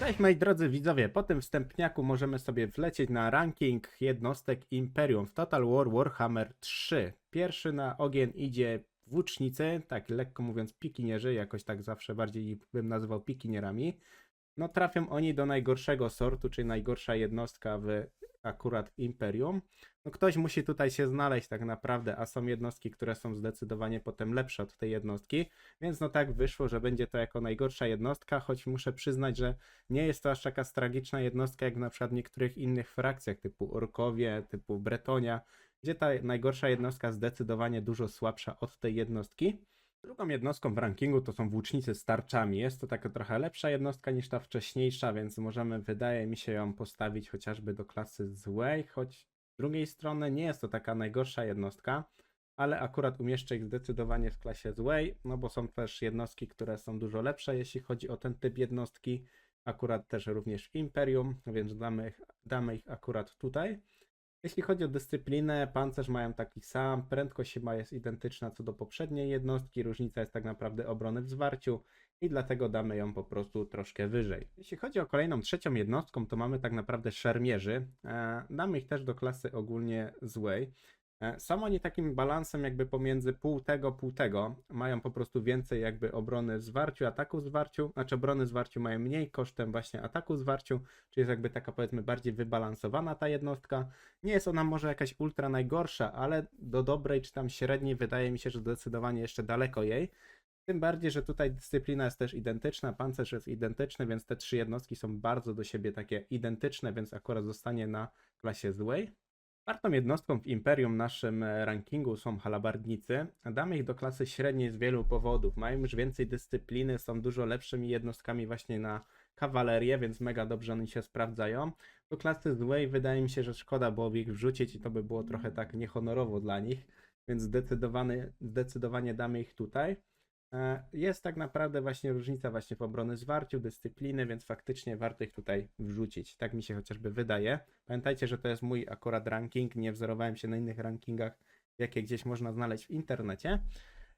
Cześć moi drodzy widzowie, po tym wstępniaku możemy sobie wlecieć na ranking jednostek Imperium w Total War Warhammer 3. Pierwszy na ogień idzie włócznicy, tak lekko mówiąc pikinierzy, jakoś tak zawsze bardziej bym nazywał pikinierami. No trafią oni do najgorszego sortu, czyli najgorsza jednostka w akurat Imperium. No ktoś musi tutaj się znaleźć tak naprawdę, a są jednostki, które są zdecydowanie potem lepsze od tej jednostki, więc no tak wyszło, że będzie to jako najgorsza jednostka, choć muszę przyznać, że nie jest to aż taka tragiczna jednostka jak na przykład w niektórych innych frakcjach typu Orkowie, typu Bretonia, gdzie ta najgorsza jednostka zdecydowanie dużo słabsza od tej jednostki. Drugą jednostką w rankingu to są włócznicy z tarczami. Jest to taka trochę lepsza jednostka niż ta wcześniejsza, więc możemy, wydaje mi się, ją postawić chociażby do klasy złej, choć z drugiej strony nie jest to taka najgorsza jednostka, ale akurat umieszczę ich zdecydowanie w klasie złej, no bo są też jednostki, które są dużo lepsze, jeśli chodzi o ten typ jednostki. Akurat też również w Imperium, więc damy ich, damy ich akurat tutaj. Jeśli chodzi o dyscyplinę, pancerz mają taki sam, prędkość chyba jest identyczna co do poprzedniej jednostki, różnica jest tak naprawdę obrony w zwarciu i dlatego damy ją po prostu troszkę wyżej. Jeśli chodzi o kolejną trzecią jednostką, to mamy tak naprawdę szermierzy. E, damy ich też do klasy ogólnie złej. E, Są oni takim balansem jakby pomiędzy pół tego, pół tego. Mają po prostu więcej jakby obrony w zwarciu, ataku w zwarciu, znaczy obrony w zwarciu mają mniej kosztem właśnie ataku w zwarciu, czyli jest jakby taka powiedzmy bardziej wybalansowana ta jednostka. Nie jest ona może jakaś ultra najgorsza, ale do dobrej czy tam średniej wydaje mi się, że zdecydowanie jeszcze daleko jej. Tym bardziej, że tutaj dyscyplina jest też identyczna, pancerz jest identyczny, więc te trzy jednostki są bardzo do siebie takie identyczne, więc akurat zostanie na klasie złej. Czwartą jednostką w Imperium naszym e, rankingu są halabardnicy. Damy ich do klasy średniej z wielu powodów. Mają już więcej dyscypliny, są dużo lepszymi jednostkami właśnie na kawalerię, więc mega dobrze oni się sprawdzają. Do klasy złej wydaje mi się, że szkoda byłoby ich wrzucić i to by było trochę tak niehonorowo dla nich, więc zdecydowanie damy ich tutaj. E, Jest tak naprawdę właśnie różnica właśnie w obrony zwarciu, dyscypliny, więc faktycznie warto ich tutaj wrzucić. Tak mi się chociażby wydaje. Pamiętajcie, że to jest mój akurat ranking, nie wzorowałem się na innych rankingach, jakie gdzieś można znaleźć w internecie.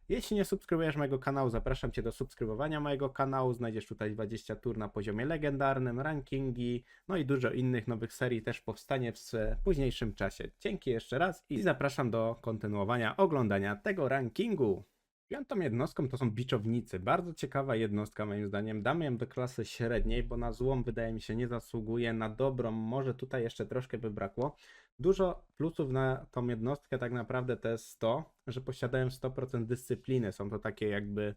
Jeśli nie subskrybujesz mojego kanału, zapraszam Cię do subskrybowania mojego kanału. Znajdziesz tutaj 20 tur na poziomie legendarnym, rankingi, no i dużo innych nowych serii też powstanie w późniejszym czasie. Dzięki jeszcze raz i zapraszam do kontynuowania oglądania tego rankingu. Piątą jednostką to są biczownicy. Bardzo ciekawa jednostka moim zdaniem. Damy ją do klasy średniej, bo na złą wydaje mi się nie zasługuje, na dobrą może tutaj jeszcze troszkę by brakło. Dużo plusów na tą jednostkę tak naprawdę to jest to, że posiadają 100% dyscypliny. Są to takie jakby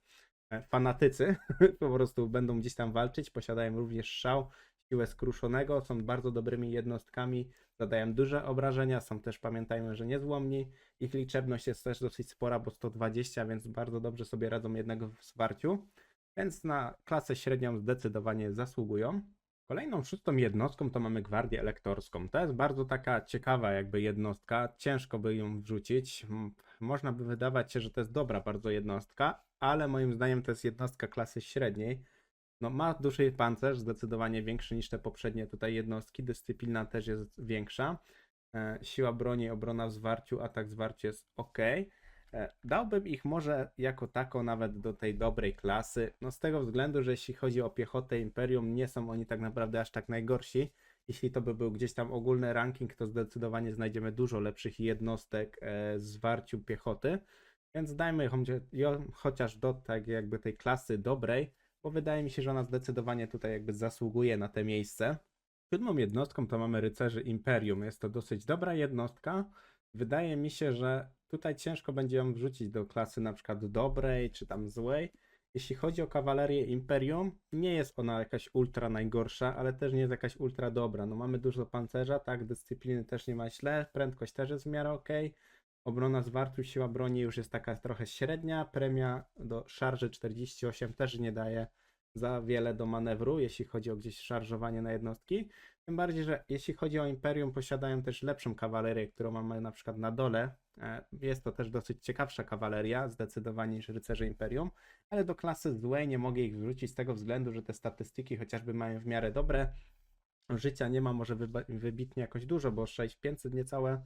e, fanatycy, po prostu będą gdzieś tam walczyć, posiadają również szał, siłę skruszonego, są bardzo dobrymi jednostkami, zadają duże obrażenia, są też, pamiętajmy, że niezłomni. Ich liczebność jest też dosyć spora, bo 120, więc bardzo dobrze sobie radzą jednego w zwarciu. Więc na klasę średnią zdecydowanie zasługują. Kolejną szóstą jednostką to mamy Gwardię Elektorską. To jest bardzo taka ciekawa jakby jednostka. Ciężko by ją wrzucić. Można by wydawać się, że to jest dobra bardzo jednostka, ale moim zdaniem to jest jednostka klasy średniej. No, ma duży pancerz, zdecydowanie większy niż te poprzednie tutaj jednostki. Dyscyplina też jest większa. E, Siła broni, obrona w zwarciu, atak w zwarciu jest ok. E, Dałbym ich może jako tako nawet do tej dobrej klasy. No z tego względu, że jeśli chodzi o piechotę Imperium, nie są oni tak naprawdę aż tak najgorsi. Jeśli to by był gdzieś tam ogólny ranking, to zdecydowanie znajdziemy dużo lepszych jednostek e, w zwarciu piechoty. Więc dajmy chociaż do tak jakby tej klasy dobrej, bo wydaje mi się, że ona zdecydowanie tutaj jakby zasługuje na te miejsce. Siódmą jednostką to mamy rycerzy Imperium. Jest to dosyć dobra jednostka. Wydaje mi się, że tutaj ciężko będzie ją wrzucić do klasy na przykład dobrej czy tam złej. Jeśli chodzi o kawalerię Imperium, nie jest ona jakaś ultra najgorsza, ale też nie jest jakaś ultra dobra. No mamy dużo pancerza, tak, dyscypliny też nie ma źle, prędkość też jest w miarę ok. Obrona zwartu, siła broni już jest taka trochę średnia, premia do szarży 48 też nie daje za wiele do manewru, jeśli chodzi o gdzieś szarżowanie na jednostki. Tym bardziej, że jeśli chodzi o Imperium, posiadają też lepszą kawalerię, którą mamy na przykład na dole. E, Jest to też dosyć ciekawsza kawaleria, zdecydowanie niż rycerze Imperium, ale do klasy złej nie mogę ich wrzucić z tego względu, że te statystyki chociażby mają w miarę dobre. Życia nie ma może wybitnie jakoś dużo, bo 6500 niecałe.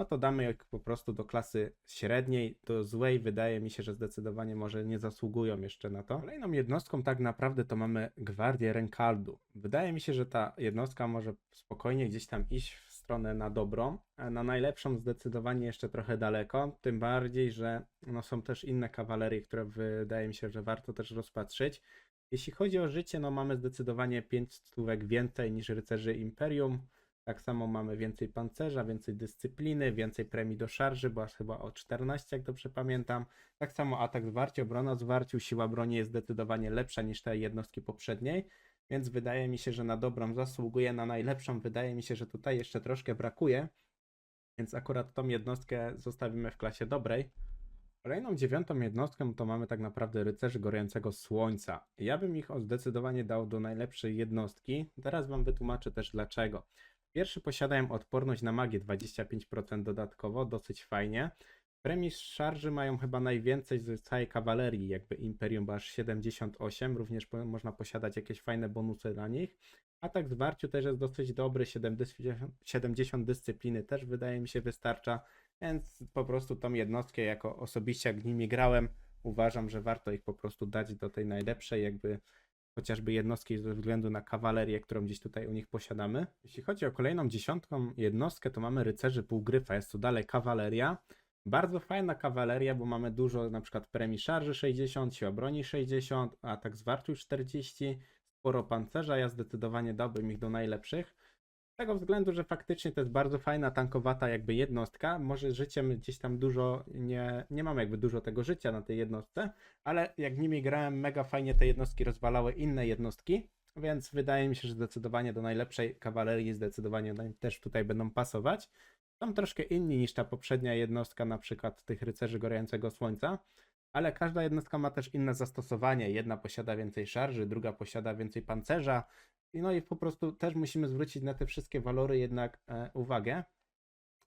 No to damy je po prostu do klasy średniej, do złej. Wydaje mi się, że zdecydowanie może nie zasługują jeszcze na to. Kolejną jednostką tak naprawdę to mamy Gwardię Renkaldu. Wydaje mi się, że ta jednostka może spokojnie gdzieś tam iść w stronę na dobrą, a na najlepszą zdecydowanie jeszcze trochę daleko, tym bardziej, że no, są też inne kawalerie, które wydaje mi się, że warto też rozpatrzyć. Jeśli chodzi o życie, no mamy zdecydowanie 5 stówek więcej niż rycerzy Imperium. Tak samo mamy więcej pancerza, więcej dyscypliny, więcej premii do szarży, bo aż chyba o 14, jak dobrze pamiętam. Tak samo atak zwarcie, obrona zwarciu, siła broni jest zdecydowanie lepsza niż te jednostki poprzedniej, więc wydaje mi się, że na dobrą zasługuje, na najlepszą wydaje mi się, że tutaj jeszcze troszkę brakuje, więc akurat tą jednostkę zostawimy w klasie dobrej. Kolejną dziewiątą jednostką to mamy tak naprawdę rycerzy gorącego słońca. Ja bym ich zdecydowanie dał do najlepszej jednostki. Teraz wam wytłumaczę też dlaczego. Pierwszy posiadają odporność na magię 25% dodatkowo, dosyć fajnie. Premii szarży mają chyba najwięcej z całej kawalerii, jakby Imperium, bo aż 78, również po, można posiadać jakieś fajne bonusy na nich. Atak zwarciu też jest dosyć dobry, 70, 70 dyscypliny też wydaje mi się wystarcza, więc po prostu tą jednostkę jako osobiście jak nimi grałem, uważam, że warto ich po prostu dać do tej najlepszej jakby chociażby jednostki ze względu na kawalerię, którą gdzieś tutaj u nich posiadamy. Jeśli chodzi o kolejną dziesiątką jednostkę, to mamy rycerzy półgryfa, jest to dalej kawaleria. Bardzo fajna kawaleria, bo mamy dużo na przykład premii szarży 60, siła broni 60, atak zwarciu 40, sporo pancerza, ja zdecydowanie dałbym ich do najlepszych. Tego względu, że faktycznie to jest bardzo fajna, tankowata jakby jednostka. Może życiem gdzieś tam dużo, nie, nie mamy jakby dużo tego życia na tej jednostce, ale jak nimi grałem, mega fajnie te jednostki rozwalały inne jednostki, więc wydaje mi się, że zdecydowanie do najlepszej kawalerii zdecydowanie też tutaj będą pasować. Są troszkę inni niż ta poprzednia jednostka, na przykład tych rycerzy gorącego słońca, ale każda jednostka ma też inne zastosowanie. Jedna posiada więcej szarży, druga posiada więcej pancerza. No i po prostu też musimy zwrócić na te wszystkie walory jednak e, uwagę.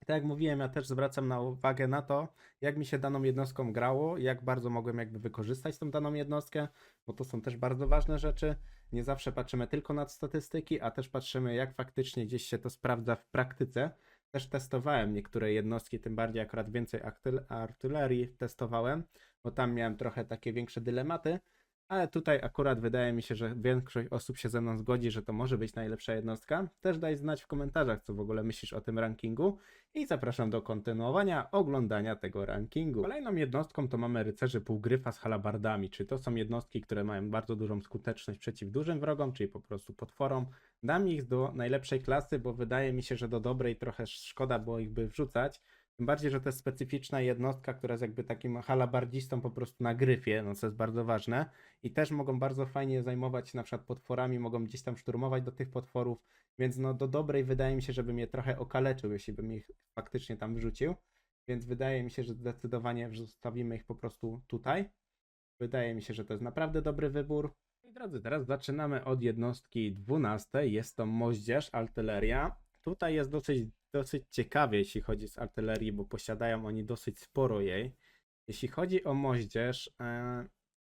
Tak jak mówiłem, ja też zwracam na uwagę na to, jak mi się daną jednostką grało, jak bardzo mogłem jakby wykorzystać tą daną jednostkę, bo to są też bardzo ważne rzeczy. Nie zawsze patrzymy tylko na statystyki, a też patrzymy, jak faktycznie gdzieś się to sprawdza w praktyce. Też testowałem niektóre jednostki, tym bardziej akurat więcej artylerii testowałem, bo tam miałem trochę takie większe dylematy, ale tutaj akurat wydaje mi się, że większość osób się ze mną zgodzi, że to może być najlepsza jednostka. Też daj znać w komentarzach, co w ogóle myślisz o tym rankingu i zapraszam do kontynuowania oglądania tego rankingu. Kolejną jednostką to mamy rycerzy półgryfa z halabardami, czy to są jednostki, które mają bardzo dużą skuteczność przeciw dużym wrogom, czyli po prostu potworom. Dam ich do najlepszej klasy, bo wydaje mi się, że do dobrej trochę szkoda było ich by wrzucać. Tym bardziej, że to jest specyficzna jednostka, która jest jakby takim halabardzistą po prostu na gryfie, no co jest bardzo ważne. I też mogą bardzo fajnie zajmować się na przykład potworami, mogą gdzieś tam szturmować do tych potworów, więc no do dobrej wydaje mi się, żebym je trochę okaleczył, jeśli bym ich faktycznie tam wrzucił. Więc wydaje mi się, że zdecydowanie zostawimy ich po prostu tutaj. Wydaje mi się, że to jest naprawdę dobry wybór. I drodzy, teraz zaczynamy od jednostki 12. Jest to moździerz, artyleria. Tutaj jest dosyć, dosyć ciekawie, jeśli chodzi z artylerii, bo posiadają oni dosyć sporo jej. Jeśli chodzi o moździerz, e,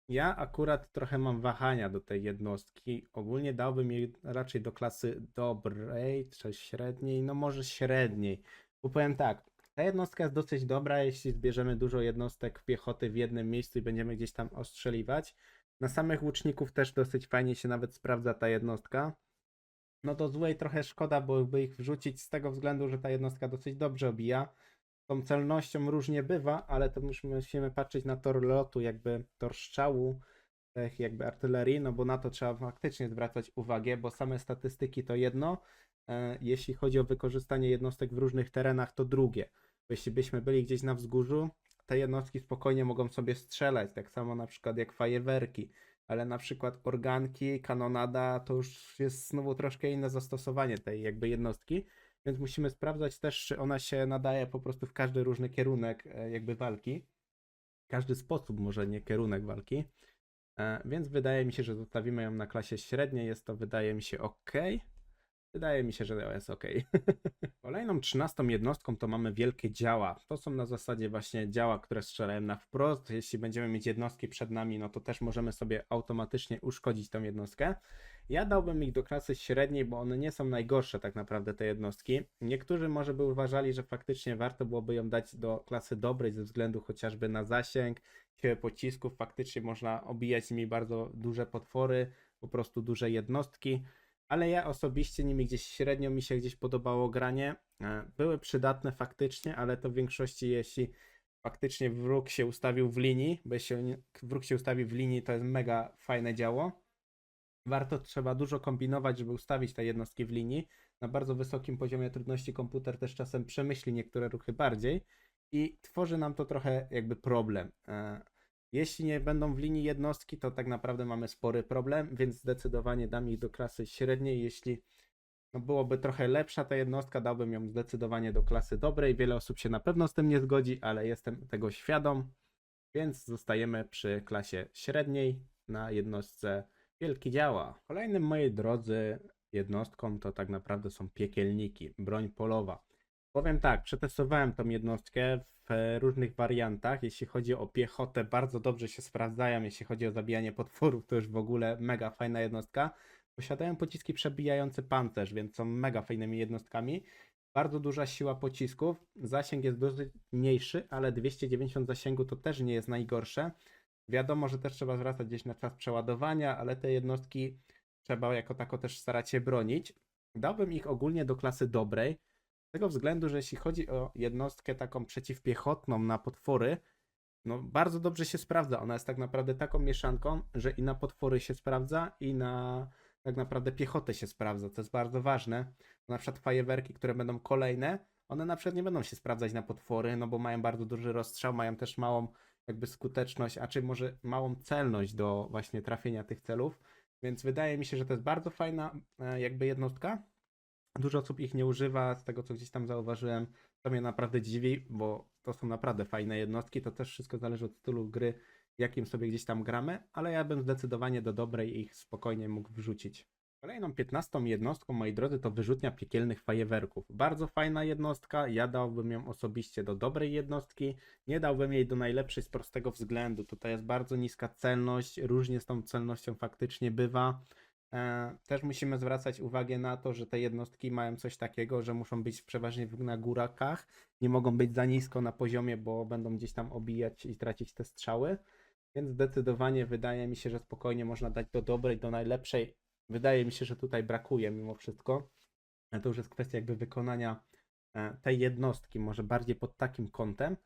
ja akurat trochę mam wahania do tej jednostki. Ogólnie dałbym jej raczej do klasy dobrej, czy średniej, no może średniej. Bo powiem tak, ta jednostka jest dosyć dobra, jeśli zbierzemy dużo jednostek piechoty w jednym miejscu i będziemy gdzieś tam ostrzeliwać. Na samych łuczników też dosyć fajnie się nawet sprawdza ta jednostka. No do złej trochę szkoda byłoby ich wrzucić z tego względu, że ta jednostka dosyć dobrze obija. Tą celnością różnie bywa, ale to musimy patrzeć na tor lotu, jakby tor strzału tych jakby artylerii, no bo na to trzeba faktycznie zwracać uwagę, bo same statystyki to jedno, e, jeśli chodzi o wykorzystanie jednostek w różnych terenach to drugie. Jeśli byśmy byli gdzieś na wzgórzu, te jednostki spokojnie mogą sobie strzelać, tak samo na przykład jak fajerwerki, ale na przykład organki, kanonada to już jest znowu troszkę inne zastosowanie tej jakby jednostki, więc musimy sprawdzać też, czy ona się nadaje po prostu w każdy różny kierunek e, jakby walki. Każdy sposób, może nie kierunek walki. E, Więc wydaje mi się, że zostawimy ją na klasie średniej. Jest to, wydaje mi się, ok. Wydaje mi się, że jest ok. Kolejną trzynastą jednostką to mamy wielkie działa. To są na zasadzie właśnie działa, które strzelają na wprost. Jeśli będziemy mieć jednostki przed nami, no to też możemy sobie automatycznie uszkodzić tą jednostkę. Ja dałbym ich do klasy średniej, bo one nie są najgorsze tak naprawdę te jednostki. Niektórzy może by uważali, że faktycznie warto byłoby ją dać do klasy dobrej ze względu chociażby na zasięg, siłę pocisków. Faktycznie można obijać nimi bardzo duże potwory, po prostu duże jednostki ale ja osobiście nimi gdzieś średnio mi się gdzieś podobało granie. E, Były przydatne faktycznie, ale to w większości jeśli faktycznie wróg się ustawił w linii, bo jeśli wróg się ustawi w linii, to jest mega fajne działo. Warto, trzeba dużo kombinować, żeby ustawić te jednostki w linii. Na bardzo wysokim poziomie trudności komputer też czasem przemyśli niektóre ruchy bardziej i tworzy nam to trochę jakby problem. Jeśli nie będą w linii jednostki, to tak naprawdę mamy spory problem, więc zdecydowanie dam ich do klasy średniej. Jeśli no byłoby trochę lepsza ta jednostka, dałbym ją zdecydowanie do klasy dobrej. Wiele osób się na pewno z tym nie zgodzi, ale jestem tego świadom, więc zostajemy przy klasie średniej na jednostce wielki działa. Kolejnym, moi drodzy, jednostką to tak naprawdę są piekielniki, broń polowa. Powiem tak, przetestowałem tą jednostkę w e, różnych wariantach. Jeśli chodzi o piechotę, bardzo dobrze się sprawdzają. Jeśli chodzi o zabijanie potworów, to już w ogóle mega fajna jednostka. Posiadają pociski przebijające pancerz, więc są mega fajnymi jednostkami. Bardzo duża siła pocisków. Zasięg jest dosyć mniejszy, ale 290 zasięgu to też nie jest najgorsze. Wiadomo, że też trzeba zwracać gdzieś na czas przeładowania, ale te jednostki trzeba jako tako też starać się bronić. Dałbym ich ogólnie do klasy dobrej. Tego względu, że jeśli chodzi o jednostkę taką przeciwpiechotną na potwory, no bardzo dobrze się sprawdza. Ona jest tak naprawdę taką mieszanką, że i na potwory się sprawdza, i na tak naprawdę piechotę się sprawdza. To jest bardzo ważne. Na przykład fajerwerki, które będą kolejne, one na przykład nie będą się sprawdzać na potwory, no bo mają bardzo duży rozstrzał, mają też małą jakby skuteczność, a czy może małą celność do właśnie trafienia tych celów. Więc wydaje mi się, że to jest bardzo fajna e, jakby jednostka. Dużo osób ich nie używa, z tego co gdzieś tam zauważyłem. To mnie naprawdę dziwi, bo to są naprawdę fajne jednostki. To też wszystko zależy od stylu gry, jakim sobie gdzieś tam gramy, ale ja bym zdecydowanie do dobrej ich spokojnie mógł wrzucić. Kolejną 15 jednostką, moi drodzy, to wyrzutnia piekielnych fajerwerków. Bardzo fajna jednostka, ja dałbym ją osobiście do dobrej jednostki, nie dałbym jej do najlepszej z prostego względu. Tutaj jest bardzo niska celność, różnie z tą celnością faktycznie bywa. E, Też musimy zwracać uwagę na to, że te jednostki mają coś takiego, że muszą być przeważnie na górakach, nie mogą być za nisko na poziomie, bo będą gdzieś tam obijać i tracić te strzały. Więc zdecydowanie wydaje mi się, że spokojnie można dać do dobrej, do najlepszej. Wydaje mi się, że tutaj brakuje mimo wszystko. To już jest kwestia jakby wykonania e, tej jednostki, może bardziej pod takim kątem.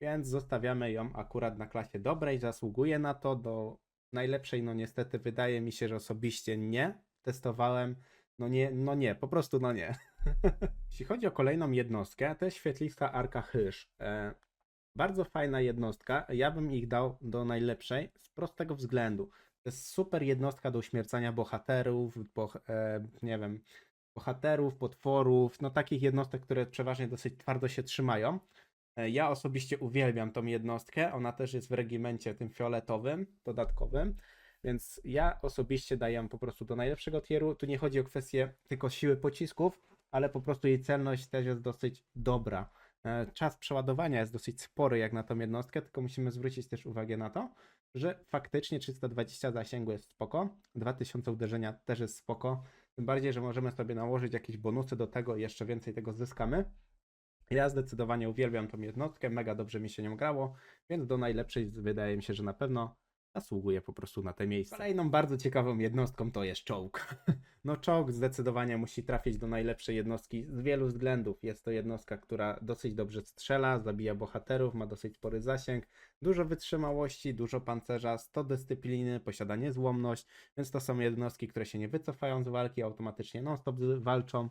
Więc zostawiamy ją akurat na klasie dobrej, zasługuje na to. Do najlepszej, no niestety, wydaje mi się, że osobiście nie. Testowałem, no nie, no nie, po prostu no nie. Jeśli chodzi o kolejną jednostkę, to jest świetlista Arka Hysz. E, bardzo fajna jednostka. Ja bym ich dał do najlepszej z prostego względu. To jest super jednostka do uśmiercania bohaterów, boh, e, nie wiem, bohaterów, potworów, no takich jednostek, które przeważnie dosyć twardo się trzymają. E, Ja osobiście uwielbiam tą jednostkę. Ona też jest w regimencie tym fioletowym, dodatkowym. Więc ja osobiście daję po prostu do najlepszego tieru. Tu nie chodzi o kwestię tylko siły pocisków, ale po prostu jej celność też jest dosyć dobra. E, Czas przeładowania jest dosyć spory jak na tą jednostkę, tylko musimy zwrócić też uwagę na to, że faktycznie 320 zasięgu jest spoko, 2000 uderzenia też jest spoko. Tym bardziej, że możemy sobie nałożyć jakieś bonusy do tego i jeszcze więcej tego zyskamy. Ja zdecydowanie uwielbiam tą jednostkę, mega dobrze mi się nią grało, więc do najlepszej wydaje mi się, że na pewno zasługuje po prostu na te miejsce. Kolejną bardzo ciekawą jednostką to jest czołg. No czołg zdecydowanie musi trafić do najlepszej jednostki z wielu względów. Jest to jednostka, która dosyć dobrze strzela, zabija bohaterów, ma dosyć spory zasięg, dużo wytrzymałości, dużo pancerza, 100 dyscypliny, posiada niezłomność, więc to są jednostki, które się nie wycofają z walki, automatycznie non-stop walczą.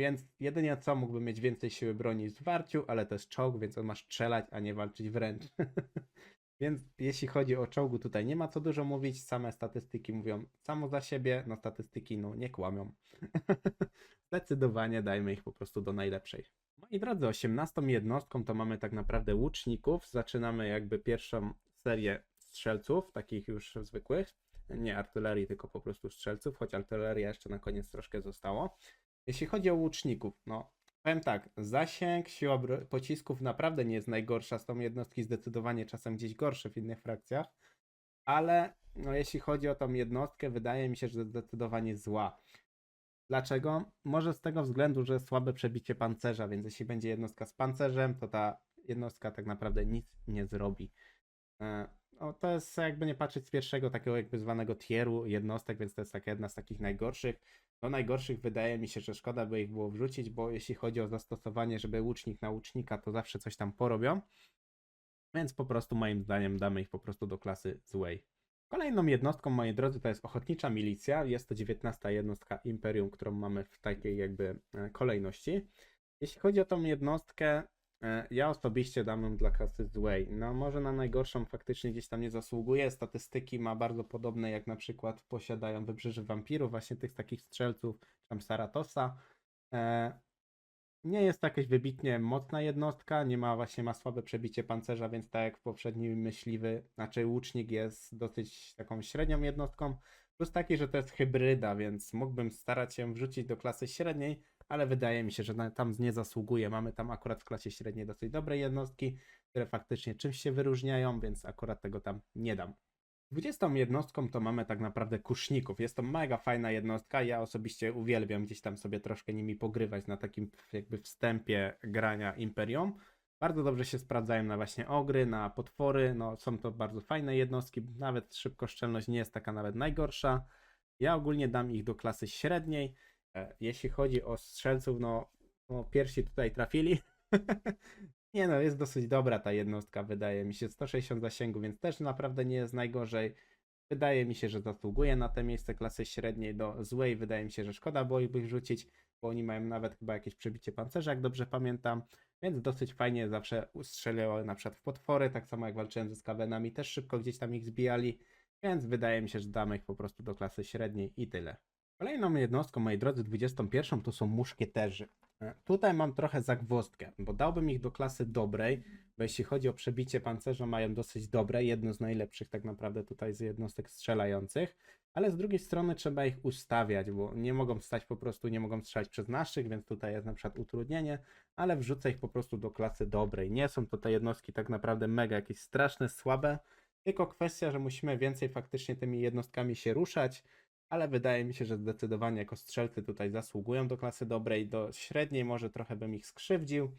Więc jedynie co mógłby mieć więcej siły broni w zwarciu, ale to jest czołg, więc on ma strzelać, a nie walczyć wręcz. więc jeśli chodzi o czołgu, tutaj nie ma co dużo mówić. Same statystyki mówią samo za siebie. No statystyki no nie kłamią. Zdecydowanie dajmy ich po prostu do najlepszej. Moi drodzy, 18 jednostką to mamy tak naprawdę łuczników. Zaczynamy jakby pierwszą serię strzelców, takich już zwykłych. Nie artylerii, tylko po prostu strzelców, choć artyleria jeszcze na koniec troszkę zostało. Jeśli chodzi o łuczników, no powiem tak, zasięg, bro- pocisków naprawdę nie jest najgorsza, są jednostki zdecydowanie czasem gdzieś gorsze w innych frakcjach, ale no, jeśli chodzi o tą jednostkę, wydaje mi się, że zdecydowanie zła. Dlaczego? Może z tego względu, że słabe przebicie pancerza, więc jeśli będzie jednostka z pancerzem, to ta jednostka tak naprawdę nic nie zrobi. E, No, to jest jakby nie patrzeć z pierwszego takiego jakby zwanego tieru jednostek, więc to jest taka jedna z takich najgorszych. Do najgorszych wydaje mi się, że szkoda by ich było wrzucić, bo jeśli chodzi o zastosowanie, żeby łucznik na łucznika, to zawsze coś tam porobią. Więc po prostu moim zdaniem damy ich po prostu do klasy złej. Kolejną jednostką, moi drodzy, to jest ochotnicza milicja. Jest to 19 jednostka Imperium, którą mamy w takiej jakby e, kolejności. Jeśli chodzi o tą jednostkę, ja osobiście dam dla klasy złej. No może na najgorszą faktycznie gdzieś tam nie zasługuje. Statystyki ma bardzo podobne jak na przykład posiadają Wybrzeże Wampirów, właśnie tych takich strzelców, czy tam Saratosa. E, nie jest to jakaś wybitnie mocna jednostka, nie ma właśnie ma słabe przebicie pancerza, więc tak jak w poprzednim myśliwy, znaczy łucznik jest dosyć taką średnią jednostką. Plus taki, że to jest hybryda, więc mógłbym starać się wrzucić do klasy średniej, ale wydaje mi się, że tam nie zasługuje. Mamy tam akurat w klasie średniej dosyć dobre jednostki, które faktycznie czymś się wyróżniają, więc akurat tego tam nie dam. 20 jednostką to mamy tak naprawdę kuszników. Jest to mega fajna jednostka. Ja osobiście uwielbiam gdzieś tam sobie troszkę nimi pogrywać na takim jakby wstępie grania Imperium. Bardzo dobrze się sprawdzają na właśnie ogry, na potwory. No, są to bardzo fajne jednostki. Nawet szybkoszczelność nie jest taka nawet najgorsza. Ja ogólnie dam ich do klasy średniej. Jeśli chodzi o strzelców, no, no pierwsi tutaj trafili. Nie no, jest dosyć dobra ta jednostka, wydaje mi się. 160 zasięgu, więc też naprawdę nie jest najgorzej. Wydaje mi się, że zasługuje na te miejsce klasy średniej do złej. Wydaje mi się, że szkoda było ich rzucić, bo oni mają nawet chyba jakieś przebicie pancerza, jak dobrze pamiętam. Więc dosyć fajnie zawsze ustrzeliwały na przykład w potwory, tak samo jak walczyłem ze skawenami, też szybko gdzieś tam ich zbijali. Więc wydaje mi się, że damy ich po prostu do klasy średniej i tyle. Kolejną jednostką, moi drodzy, 21 to są muszkieterzy. E, Tutaj mam trochę zagwozdkę, bo dałbym ich do klasy dobrej, bo jeśli chodzi o przebicie pancerza, mają dosyć dobre, jedno z najlepszych tak naprawdę tutaj z jednostek strzelających, ale z drugiej strony trzeba ich ustawiać, bo nie mogą stać po prostu, nie mogą strzelać przez naszych, więc tutaj jest na przykład utrudnienie, ale wrzucę ich po prostu do klasy dobrej. Nie są to te jednostki tak naprawdę mega jakieś straszne, słabe, tylko kwestia, że musimy więcej faktycznie tymi jednostkami się ruszać, ale wydaje mi się, że zdecydowanie jako strzelcy tutaj zasługują do klasy dobrej, do średniej może trochę bym ich skrzywdził,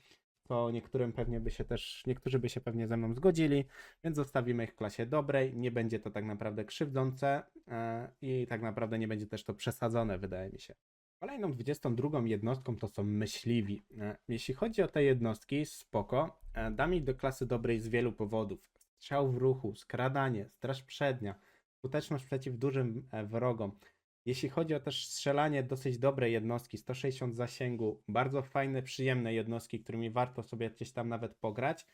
to niektórym pewnie by się też, niektórzy by się pewnie ze mną zgodzili, więc zostawimy ich w klasie dobrej, nie będzie to tak naprawdę krzywdzące e, i tak naprawdę nie będzie też to przesadzone, wydaje mi się. Kolejną 22 jednostką to są myśliwi. E, Jeśli chodzi o te jednostki, spoko, e, dam ich do klasy dobrej z wielu powodów. Strzał w ruchu, skradanie, straż przednia, skuteczność przeciw dużym e, wrogom. Jeśli chodzi o też strzelanie, dosyć dobre jednostki, 160 zasięgu, bardzo fajne, przyjemne jednostki, którymi warto sobie gdzieś tam nawet pograć.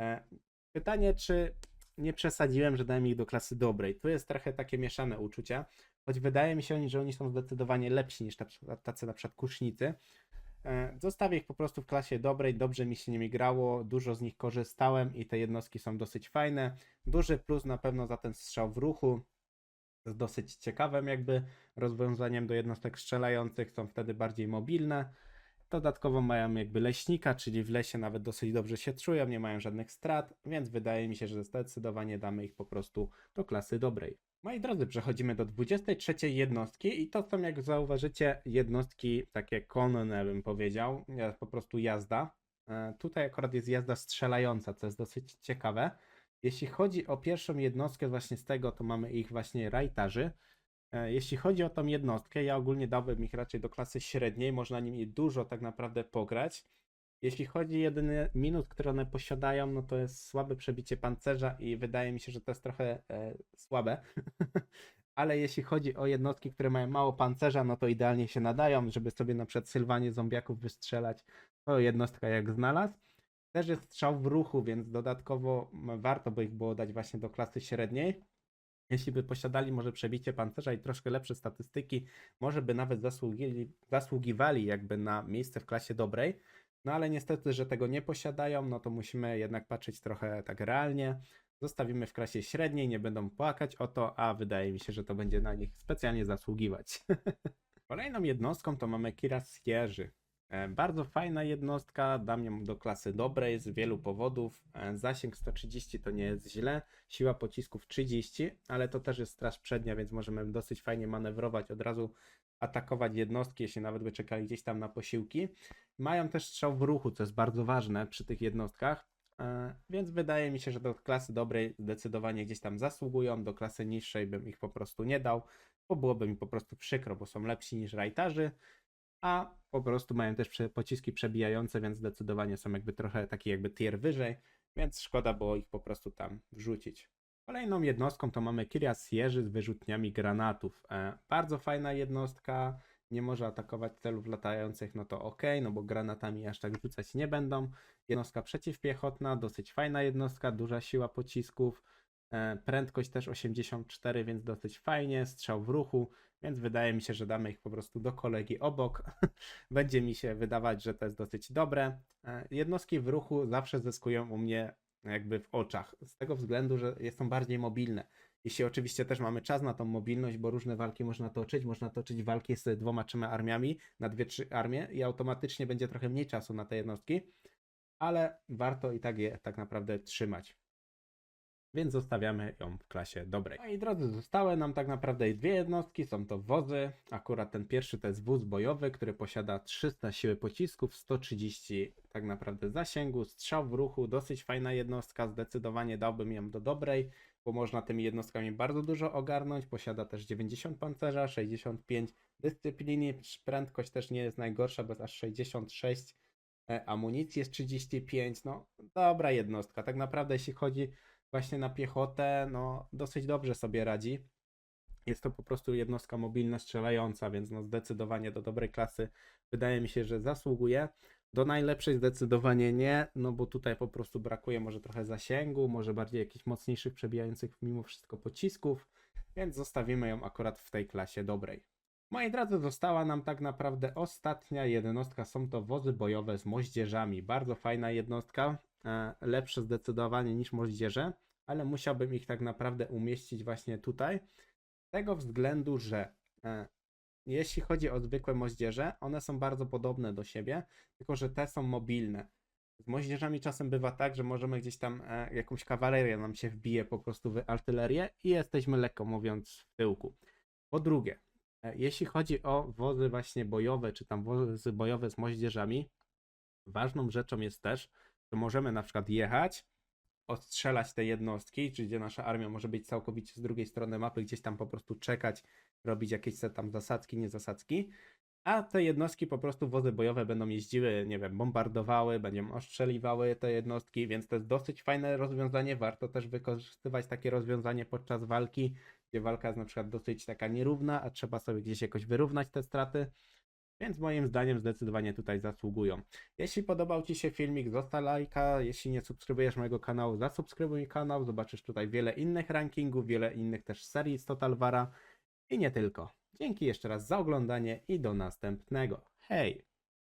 E, Pytanie, czy nie przesadziłem, że dałem ich do klasy dobrej. Tu jest trochę takie mieszane uczucia, choć wydaje mi się, że oni są zdecydowanie lepsi niż tacy na przykład kusznicy. E, Zostawię ich po prostu w klasie dobrej, dobrze mi się nimi grało, dużo z nich korzystałem i te jednostki są dosyć fajne. Duży plus na pewno za ten strzał w ruchu. Jest dosyć ciekawym jakby rozwiązaniem do jednostek strzelających, są wtedy bardziej mobilne. Dodatkowo mają jakby leśnika, czyli w lesie nawet dosyć dobrze się czują, nie mają żadnych strat, więc wydaje mi się, że zdecydowanie damy ich po prostu do klasy dobrej. Moi drodzy, przechodzimy do 23 jednostki i to są, jak zauważycie, jednostki takie konne, bym powiedział, po prostu jazda. E, Tutaj akurat jest jazda strzelająca, co jest dosyć ciekawe. Jeśli chodzi o pierwszą jednostkę właśnie z tego, to mamy ich właśnie rajtarzy. E, Jeśli chodzi o tą jednostkę, ja ogólnie dałbym ich raczej do klasy średniej, można nimi dużo tak naprawdę pograć. Jeśli chodzi jedyny minus, który one posiadają, no to jest słabe przebicie pancerza i wydaje mi się, że to jest trochę e, słabe. Ale jeśli chodzi o jednostki, które mają mało pancerza, no to idealnie się nadają, żeby sobie na przykład Sylwanie zombiaków wystrzelać. To jednostka jak znalazł. Też jest strzał w ruchu, więc dodatkowo warto by ich było dać właśnie do klasy średniej. Jeśli by posiadali może przebicie pancerza i troszkę lepsze statystyki, może by nawet zasługili, zasługiwali jakby na miejsce w klasie dobrej. No ale niestety, że tego nie posiadają, no to musimy jednak patrzeć trochę tak realnie. Zostawimy w klasie średniej, nie będą płakać o to, a wydaje mi się, że to będzie na nich specjalnie zasługiwać. Kolejną jednostką to mamy Kirasierzy. E, Bardzo fajna jednostka, dam ją do klasy dobrej z wielu powodów. E, Zasięg 130 to nie jest źle, siła pocisków 30, ale to też jest straż przednia, więc możemy dosyć fajnie manewrować, od razu atakować jednostki, jeśli nawet by czekali gdzieś tam na posiłki. Mają też strzał w ruchu, co jest bardzo ważne przy tych jednostkach, e, więc wydaje mi się, że do klasy dobrej zdecydowanie gdzieś tam zasługują, do klasy niższej bym ich po prostu nie dał, bo byłoby mi po prostu przykro, bo są lepsi niż rajtarzy a po prostu mają też pociski przebijające, więc zdecydowanie są jakby trochę taki jakby tier wyżej, więc szkoda było ich po prostu tam wrzucić. Kolejną jednostką to mamy Kirias Jerzy z wyrzutniami granatów. E, bardzo fajna jednostka, nie może atakować celów latających, no to ok, no bo granatami aż tak rzucać nie będą. Jednostka przeciwpiechotna, dosyć fajna jednostka, duża siła pocisków, e, prędkość też 84, więc dosyć fajnie, strzał w ruchu, więc wydaje mi się, że damy ich po prostu do kolegi obok. Będzie mi się wydawać, że to jest dosyć dobre. E, Jednostki w ruchu zawsze zyskują u mnie jakby w oczach, z tego względu, że są bardziej mobilne. Jeśli oczywiście też mamy czas na tą mobilność, bo różne walki można toczyć, można toczyć walki z dwoma, trzema armiami, na dwie, trzy armie i automatycznie będzie trochę mniej czasu na te jednostki, ale warto i tak je tak naprawdę trzymać więc zostawiamy ją w klasie dobrej. No i drodzy, zostały nam tak naprawdę dwie jednostki, są to wozy. Akurat ten pierwszy to jest wóz bojowy, który posiada 300 siły pocisków, 130 tak naprawdę zasięgu, strzał w ruchu, dosyć fajna jednostka, zdecydowanie dałbym ją do dobrej, bo można tymi jednostkami bardzo dużo ogarnąć. Posiada też 90 pancerza, 65 dyscypliny, prędkość też nie jest najgorsza, jest aż 66 e, amunicji jest 35, no dobra jednostka. Tak naprawdę jeśli chodzi właśnie na piechotę, no dosyć dobrze sobie radzi. Jest to po prostu jednostka mobilna strzelająca, więc no zdecydowanie do dobrej klasy wydaje mi się, że zasługuje. Do najlepszej zdecydowanie nie, no bo tutaj po prostu brakuje może trochę zasięgu, może bardziej jakichś mocniejszych, przebijających mimo wszystko pocisków, więc zostawimy ją akurat w tej klasie dobrej. Moi drodzy, została nam tak naprawdę ostatnia jednostka. Są to wozy bojowe z moździerzami. Bardzo fajna jednostka, lepsze zdecydowanie niż moździerze, ale musiałbym ich tak naprawdę umieścić właśnie tutaj. Z tego względu, że e, jeśli chodzi o zwykłe moździerze, one są bardzo podobne do siebie, tylko że te są mobilne. Z moździerzami czasem bywa tak, że możemy gdzieś tam e, jakąś kawalerię nam się wbije po prostu w artylerię i jesteśmy lekko mówiąc w tyłku. Po drugie, E, Jeśli chodzi o wozy właśnie bojowe, czy tam wozy bojowe z moździerzami, ważną rzeczą jest też, że możemy na przykład jechać, odstrzelać te jednostki, czy gdzie nasza armia może być całkowicie z drugiej strony mapy, gdzieś tam po prostu czekać, robić jakieś tam zasadzki, nie zasadzki, a te jednostki po prostu wozy bojowe będą jeździły, nie wiem, bombardowały, będą ostrzeliwały te jednostki, więc to jest dosyć fajne rozwiązanie. Warto też wykorzystywać takie rozwiązanie podczas walki, gdzie walka jest na przykład dosyć taka nierówna, a trzeba sobie gdzieś jakoś wyrównać te straty. Więc moim zdaniem zdecydowanie tutaj zasługują. Jeśli podobał Ci się filmik, zostaw lajka. Jeśli nie subskrybujesz mojego kanału, zasubskrybuj kanał. Zobaczysz tutaj wiele innych rankingów, wiele innych też serii z Total Vara i nie tylko. Dzięki jeszcze raz za oglądanie i do następnego. Hej!